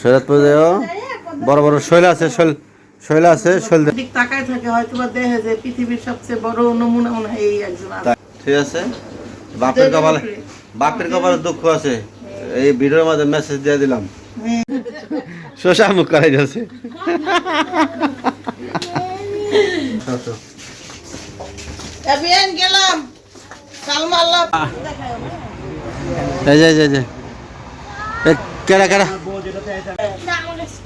সৈয়দপুর যাও। বড় বড় শৈল আছে শৈল শৈল আছে শৈল দিক তাকায় থাকে হয়তো বা দেখে যে পৃথিবীর সবচেয়ে বড় নমুনা মনে হয় এই একজন ঠিক আছে? বাপের কপালে বাপের কপালে দুঃখ আছে। এই ভিডিওর মধ্যে মেসেজ দিয়ে দিলাম। হ্যাঁ। শোষা মুখ করাই যাচ্ছে। গেলাম। এই যে এই যে, যে। এই কেডা কেডা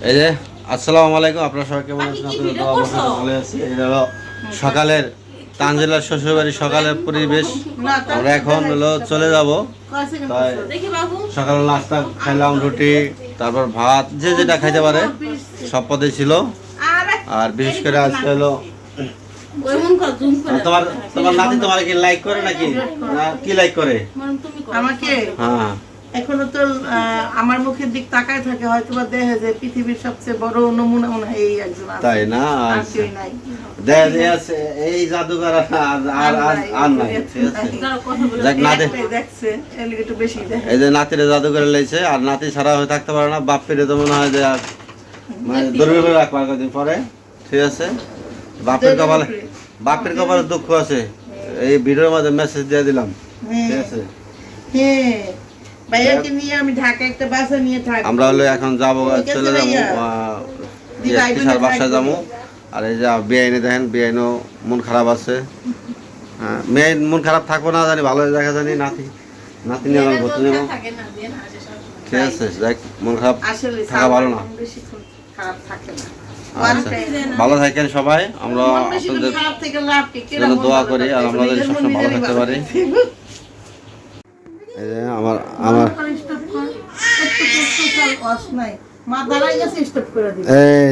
এই যে আসসালামু আলাইকুম আপনারা সবাই কেমন আছেন? আপনাদের দোয়া বরকতে ভালো আছি এই হলো সকালের তানজিলার শ্বশুরবাড়ি সকালের পরিবেশ। আমরা এখন হলো চলে যাব। কয় সেকেন্ড তাই বলছো? সকালে নাস্তা খাইলাম রুটি তারপর ভাত যে যেটা খাইতে পারে সব পদে ছিল। আর বিশেষ করে আজকে হলো তোমার তোমার নাতি তোমার কি লাইক করে নাকি? না কি লাইক করে? মন তুমি করো। আমাকে? হ্যাঁ। এখনও তো আমার মুখের দিক তাকায় থাকে হয়তো বা দেখে যে পৃথিবীর সবচেয়ে বড় নমুনা মনে হয় এই একজন তাই না? আচ্ছা। নাই। দেখা যায় আছে, এই জাদুঘর আর আর আর নাই যাক দেখছে একটু বেশি এই যে নাতিরে জাদুঘরে লেছে আর নাতি ছাড়া হয়ে থাকতে পারে না বাপ ফিরে তো মনে হয় যে আর মানে দূরে রাখবার কদিন পরে ঠিক আছে? বাপের কপালে বাপের কপালে দুঃখ আছে এই ভিডিওর মধ্যে মেসেজ দিয়ে দিলাম ঠিক আছে? হ্যাঁ। ভাইয়াকে নিয়ে আমি ঢাকা একটা বাসা নিয়ে থাকি আমরা হলো এখন যাব চলে যাব স্যার না বাসায় যাব। আর এই যে বেআইনে দেখেন বেআইনও মন খারাপ আছে। হ্যাঁ মেয়ে মন খারাপ থাকব না জানি ভালো দেখা জানি নাতি নাতি নিয়ে আমার ভর্তি নেব ঠিক আছে দেখ মন খারাপ থাকা ভালো না। বেশিক্ষণ খারাপ থাকে না। আচ্ছা ভালো থাকেন সবাই আমরা আপনাদের দোয়া করি আর আমরা সবসময় ভালো থাকতে পারি। এই আমার আমার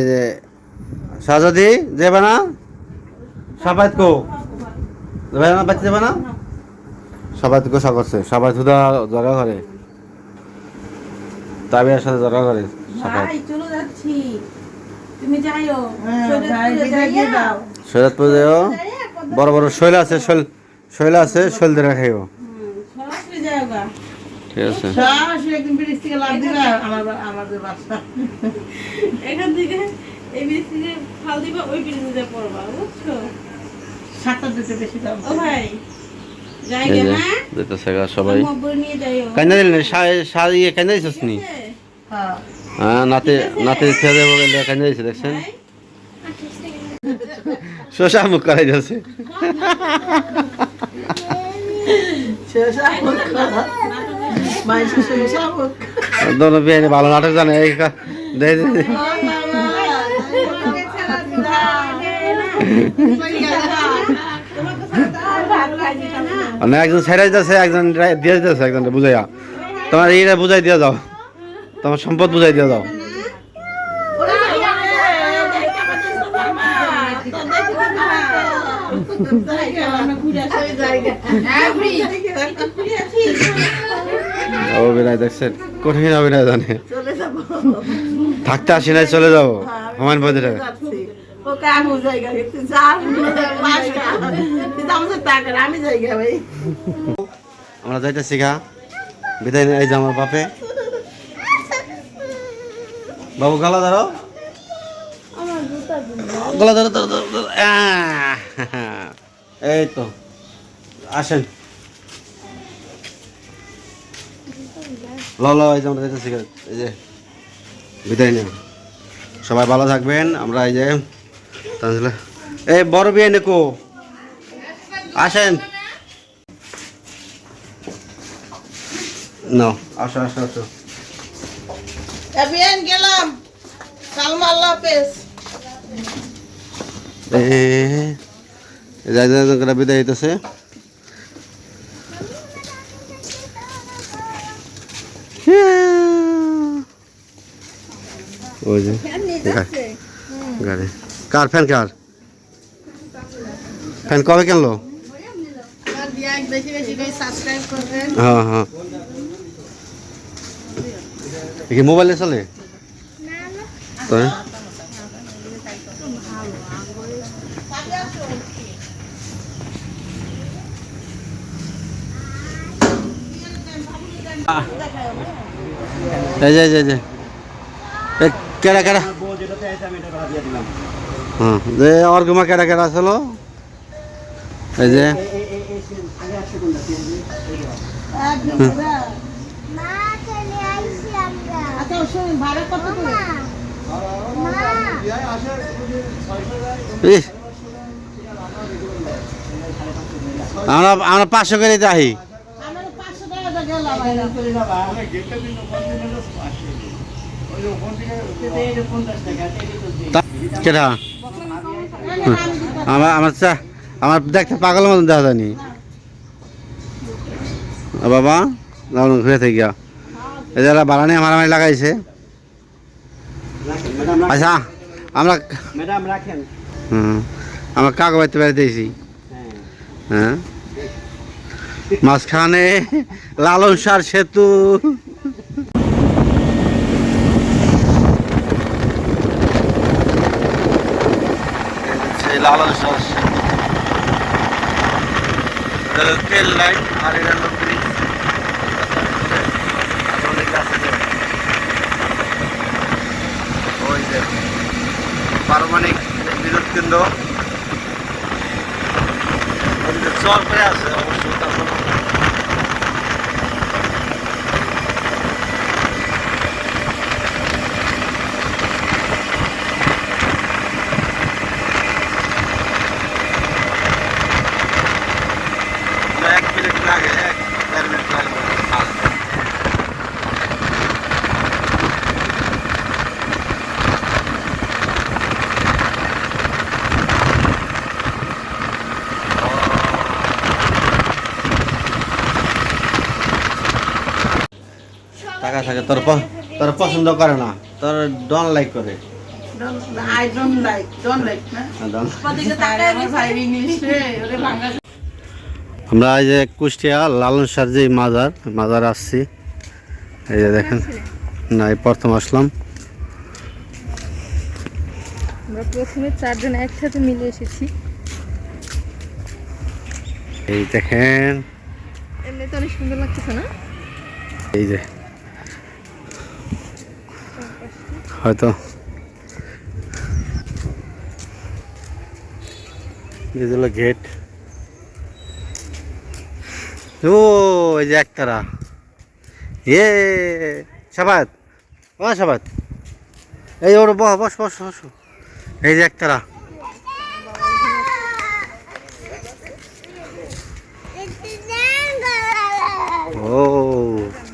যে সাজাদি যাবে না? সবাই কো। যাবে না বাচ্চা যাবে না? সবাই তো গোসা করছে সবাই ধুদা জগা করে। তাবিয়ার সাথে জগা করে চলে যাচ্ছি। তুমি যাইও। হ্যাঁ, যাও বড় বড় শৈল আছে শৈল শৈল আছে শৈল দিয়ে খাইও হুম, সরাসরি যাও গা ঠিক আছে। সরাসরি ব্রিজ থেকে লাফ দিবে, আমার আমাদের বাসা। এখান থেকে এই ব্রিজ থেকে ফাল দিবা ওই ব্রিজে পড়বা বুঝছ? সাতটা দুটো বেশি দাম। ও ভাই যাই এই গে যে হ্যাঁ? সবাই। দিলেন শাড়ি দিছিস নি? হ্যাঁ। হ্যাঁ নাতে নাতে ছেড়ে বলে কান্দা দিছে দেখছেন? শোষা মুখ করাই যাচ্ছে দোনো বিয়ে ভালো নাটক জানে একজন ছেড়ে যাচ্ছে একজন দিয়ে যাচ্ছে একজন বুঝাইয়া তোমার এইটা বুঝাই দিয়ে যাও। তোমার সম্পদ বুঝাই দিয়ে যাও। অভিনয় দেখছেন। কঠিন অভিনয় জানে। থাকতে আসি নাই, চলে যাব। সমান পদে আমরা যাইতে শিখা বিদায় এই যে আমার বাপে। বাবু গলা ধরো। গলা ধরো! এই তো, আসেন। ল এই যে আমরা এই যে বিদায় নিয়ে সবাই ভালো থাকবেন, আমরা এই যে এই বড় বিয়ে নেকো। আসেন। নাও, আসো আসো আসো। গেলাম। আল্লাহ হাফেজ। এ যাই করে বিদায় হইতেছে। ওই যে গাড়ি কার ফ্যান কার? ফ্যান কবে কিনলো? বেশি বেশি করে সাবস্ক্রাইব করবেন হ্যাঁ হ্যাঁ। মোবাইলে চলে? তাই? এই যে এই যে, এই যে। এ, কেডা কেডা? হ্যাঁ যে অর্গমা কেডা কেডা ছিল এই যে। আমরা। আচ্ছা আমরা আমরা পাঁচশো করে যাই গেলাম আমার আমার চা আমার দেখতে পাগল মতন দেখা জানি বাবা ঘুরে থেকে গিয়া এই যারা বাড়ানি মারামারি লাগাইছে। আচ্ছা আমরা ম্যাডাম রাখেন। হুম আমরা কাকু বাড়িতে বেড়াতে হ্যাঁ? মাঝখানে লালন সার সেতু। লালন লাইন পারমাণিক বিদ্যুৎ কেন্দ্র। চর আছে অবশ্যই টাকা থাকে তোর তোর পছন্দ করে না তোর ডন লাইক করে। তাকায় আমার ভাই ইংলিশ রে ওরে বাংলা আমরা এই যে কুষ্টিয়া লালন সার যে মাজার মাজার আসছি। এই যে দেখেন না এই প্রথম আসলাম। আমরা প্রথমে চারজন একসাথে মিলে এসেছি। এই দেখেন। এমনি তো অনেক সুন্দর লাগতেছে না? এই যে হয়তো। গেট ও, এই যে একতারা। এ, সাবাত। ও, সাবাত। এই ওর বস বস বস বস। এই যে একতারা। ও।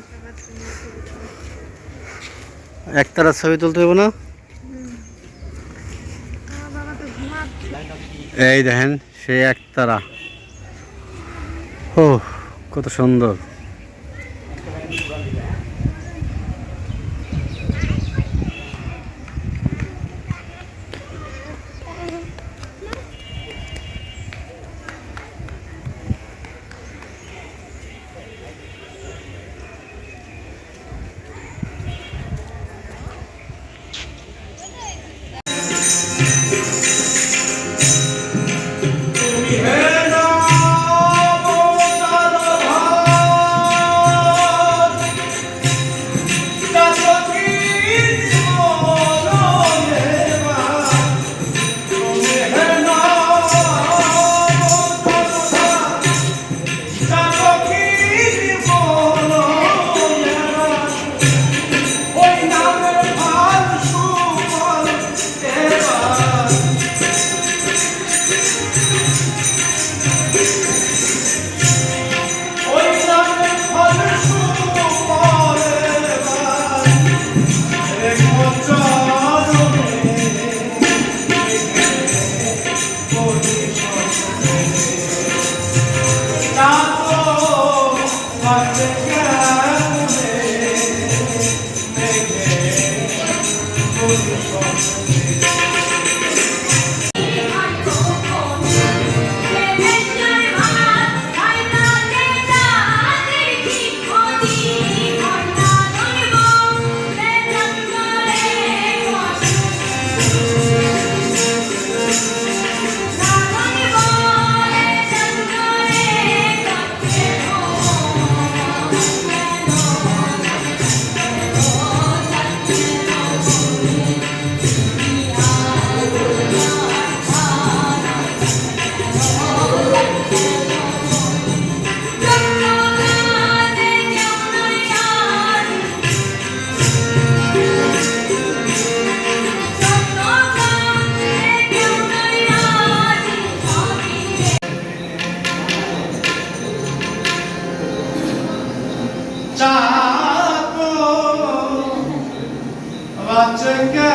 একতারা ছবি তুলতে হবে না? এই দেখেন সেই একতারা। ও কত সুন্দর। బతుకా